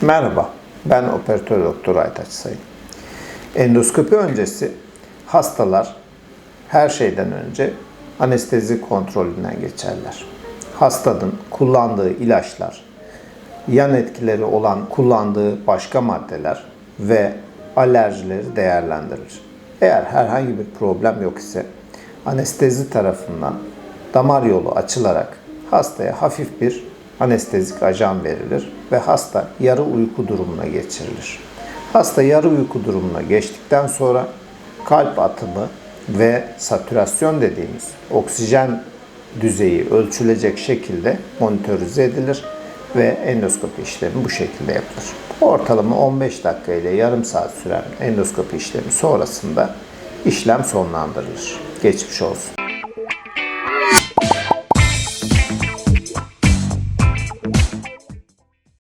Merhaba, ben operatör doktor Aytaç Sayın. Endoskopi öncesi hastalar her şeyden önce anestezi kontrolünden geçerler. Hastanın kullandığı ilaçlar, yan etkileri olan kullandığı başka maddeler ve alerjileri değerlendirilir. Eğer herhangi bir problem yok ise anestezi tarafından damar yolu açılarak hastaya hafif bir anestezik ajan verilir ve hasta yarı uyku durumuna geçirilir. Hasta yarı uyku durumuna geçtikten sonra kalp atımı ve satürasyon dediğimiz oksijen düzeyi ölçülecek şekilde monitörize edilir ve endoskopi işlemi bu şekilde yapılır. Ortalama 15 dakika ile yarım saat süren endoskopi işlemi sonrasında işlem sonlandırılır. Geçmiş olsun.